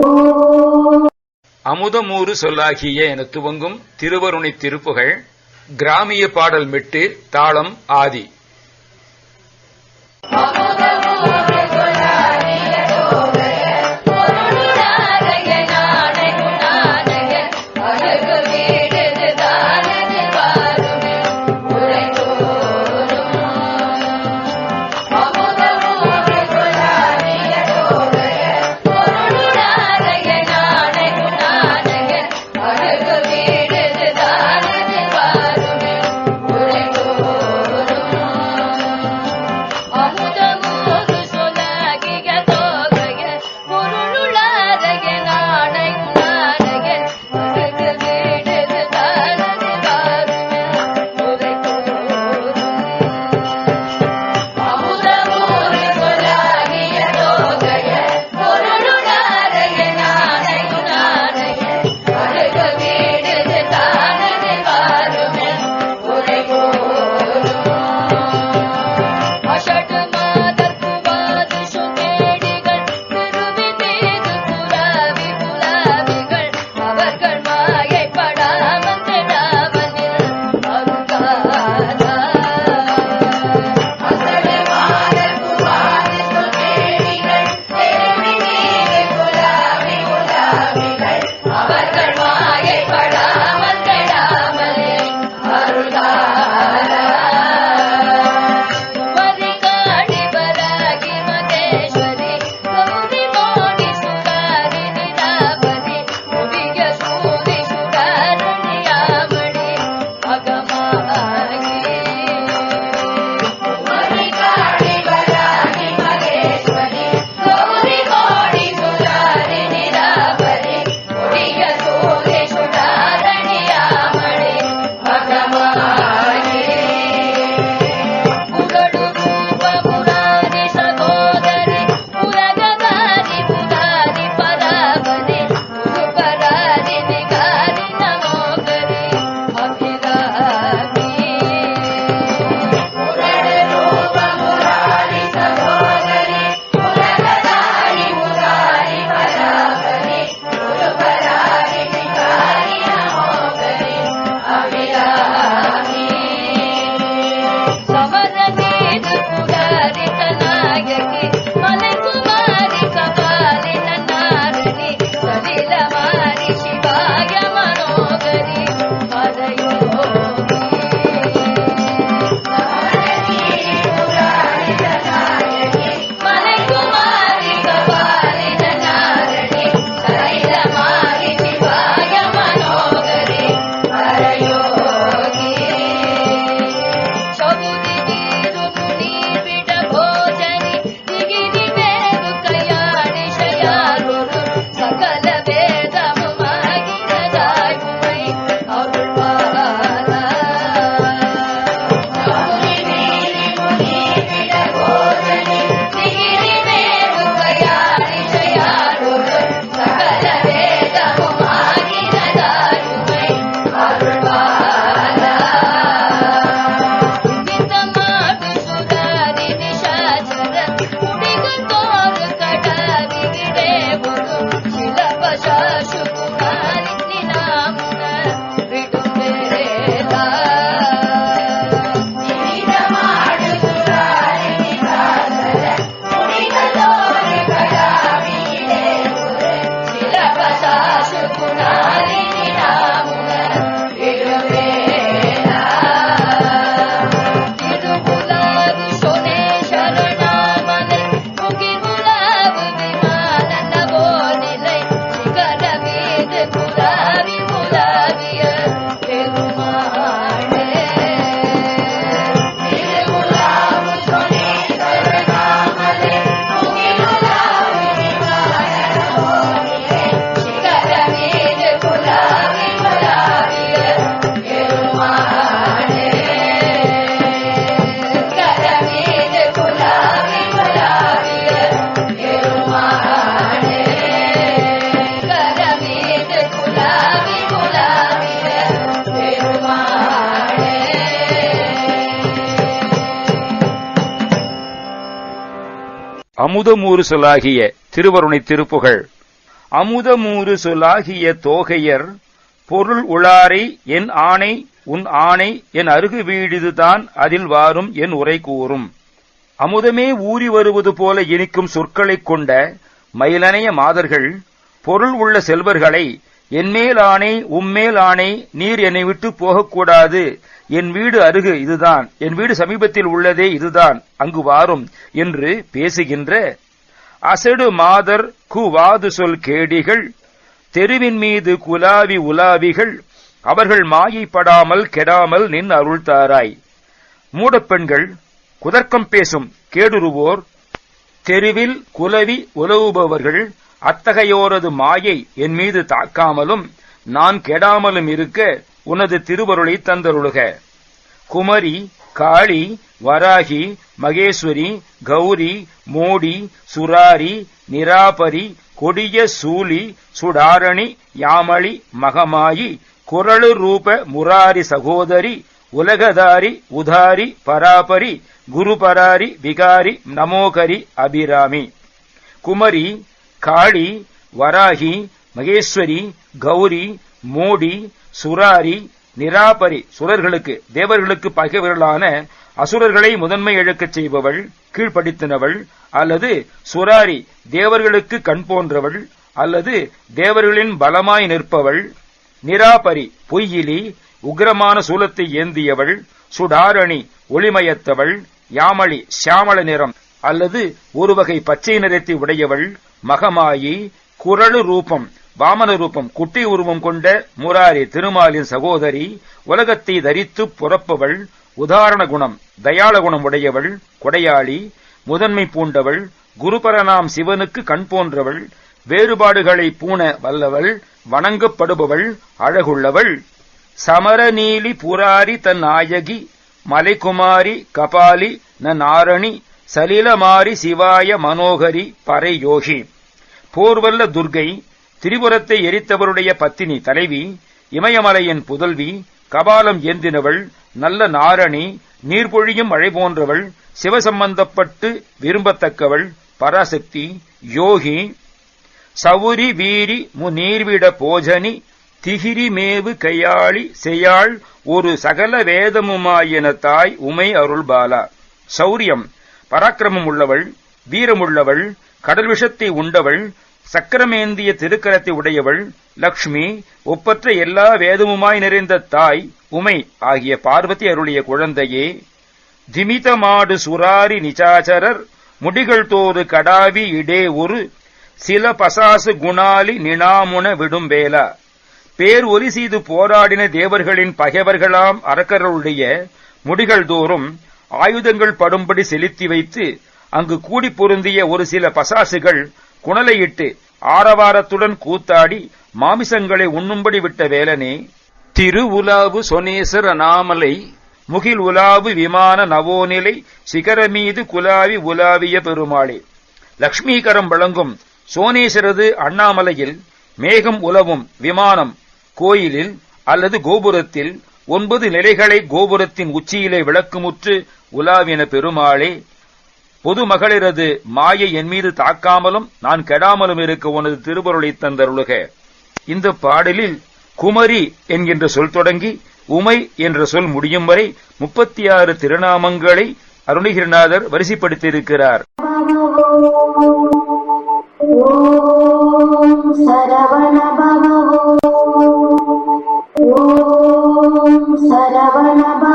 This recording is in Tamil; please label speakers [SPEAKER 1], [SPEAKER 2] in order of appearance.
[SPEAKER 1] ஓம்
[SPEAKER 2] அமுதமூறு சொல்லாகிய என துவங்கும் திருவருணை திருப்புகள் கிராமிய பாடல் மெட்டு தாளம் ஆதி.
[SPEAKER 3] அமுதமூறு சொல்லாகிய திருவருணை திருப்புகழ் அமுதமூறு சொல்லாகிய தோகையர் பொருள் உளாரை என் ஆணை உன் ஆணை என் அருகு வீடிதுதான் அதில் வாரும் என் உரை கூறும். அமுதமே ஊறி வருவது போல இனிக்கும் சொற்களைக் கொண்ட மயிலனைய மாதர்கள் பொருள் உள்ள செல்வர்களை என்மேல் ஆணை உம்மேல் ஆணை நீர் என்னை விட்டு போகக்கூடாது. என் வீடு அருகு இதுதான். என் வீடு சமீபத்தில் உள்ளதே இதுதான். அங்கு வாரும் என்று பேசுகின்ற அசடு மாதர் குவாது சொல் கேடிகள் தெருவின் மீது குலாவி உலாவிகள் அவர்கள் மாயைப்படாமல் கெடாமல் நின் அருள்தாராய் மூடப்பெண்கள் குதர்க்கம் பேசும் கேடுருவோர் தெருவில் குலவி உலவுபவர்கள் அத்தகையோரது மாயை என் மீது தாக்காமலும் நான் கெடாமலும் இருக்க உனது திருவருளை தந்தருளுக. குமரி காளி வராகி மகேஸ்வரி கௌரி மோடி சுராரி நிராபரி கொடிய சூலி சுடாரணி யாமளி மகமாயி குரளு ரூப முராரி சகோதரி உலகதாரி உதாரி பராபரி குருபராரி விகாரி நமோகரி அபிராமி. குமரி காளி வராகி மகேஸ்வரி கௌரி மோடி சுராரி நிராபரி சுரர்களுக்கு தேவர்களுக்கு பகைவர்களான அசுரர்களை முதன்மை இழக்கச் செய்பவள் கீழ்ப்படுத்தினவள் அல்லது சுராரி தேவர்களுக்கு கண் போன்றவள் அல்லது தேவர்களின் பலமாய் நிற்பவள் நிராபரி பொய்யிலி உக்கிரமான சூலத்தை ஏந்தியவள் சுடாரணி ஒளிமயத்தவள் யாமளி சியாமள நிறம் அல்லது ஒருவகை பச்சை நிறத்தை உடையவள் மகமாயி குரளு ரூபம் வாமன ரூபம் குட்டி உருவம் கொண்ட முராரி திருமாலின் சகோதரி உலகத்தை தரித்து புறப்பவள் உதாரண குணம் தயாள குணம் உடையவள் கொடையாளி முதன்மை பூண்டவள் குருபரனாம் சிவனுக்கு கண் போன்றவள் வேறுபாடுகளை பூண வல்லவள் வணங்கப்படுபவள் அழகுள்ளவள். சமரநீலி புராரி தன் நாயகி மலைக்குமாரி கபாலி ந நாரணி சலிலமாரி சிவாய மனோகரி பறை யோகி. போர்வல்ல துர்கை திரிபுரத்தை எரித்தவருடைய பத்தினி தலைவி இமயமலையின் புதல்வி கபாலம் ஏந்தினவள் நல்ல நாரணி நீர்பொழியும் மழை போன்றவள் சிவசம்பந்தப்பட்டு விரும்பத்தக்கவள் பராசக்தி யோகி சவுரி வீரி மு நீர்விட போஜனி திகிரிமேவு கையாளி செய்யாள் ஒரு சகல வேதமுமாயின தாய் உமை அருள்பாலா. சௌரியம். பராக்கிரமம் உள்ளவள் வீரமுள்ளவள் கடல் விஷத்தை உண்டவள் சக்கரமேந்திய திருக்கரத்தை உடையவள் லக்ஷ்மி ஒப்பற்ற எல்லா வேதமுமாய் நிறைந்த தாய் உமை ஆகிய பார்வதி அருளிய குழந்தையே திமிதமாடு சுராரி நிச்சாச்சரர் முடிகள் தோறு கடாவி இடே ஒரு சில பசாசு குணாலி நினாமுன விடும் வேலா பேர் ஒலி செய்து போராடின தேவர்களின் பகைவர்களாம் அரக்கர்களுடைய முடிகள் தோறும் ஆயுதங்கள் படும்படி செலுத்தி வைத்து அங்கு கூடி பொருந்திய ஒரு சில பசாசுகள் குணலையிட்டு ஆரவாரத்துடன் கூத்தாடி மாமிசங்களை உண்ணும்படி விட்ட வேலனே திரு உலாவு சொனேசர் அனாமலை முகில் உலாவு விமான நவோநிலை சிகரமீது குலாவி உலாவிய பெருமாளே. லக்ஷ்மீகரம் வழங்கும் சோனேஸ்வரது அண்ணாமலையில் மேகம் உலவும் விமானம் கோயிலில் அல்லது கோபுரத்தில் ஒன்பது நிலைகளை கோபுரத்தின் உச்சியிலே விளக்குமுற்று உலாவின பெருமாளே பொதுமகளிரது மாயை என் மீது தாக்காமலும் நான் கெடாமலும் இருக்க உனது திருவருளை தந்தருளுக. இந்த பாடலில் குமரி என்கின்ற சொல் தொடங்கி உமை என்ற சொல் முடியும் வரை முப்பத்தி ஆறு திருநாமங்களை அருணகிரிநாதர் வரிசைப்படுத்தியிருக்கிறார்.
[SPEAKER 1] ॐ சரவணப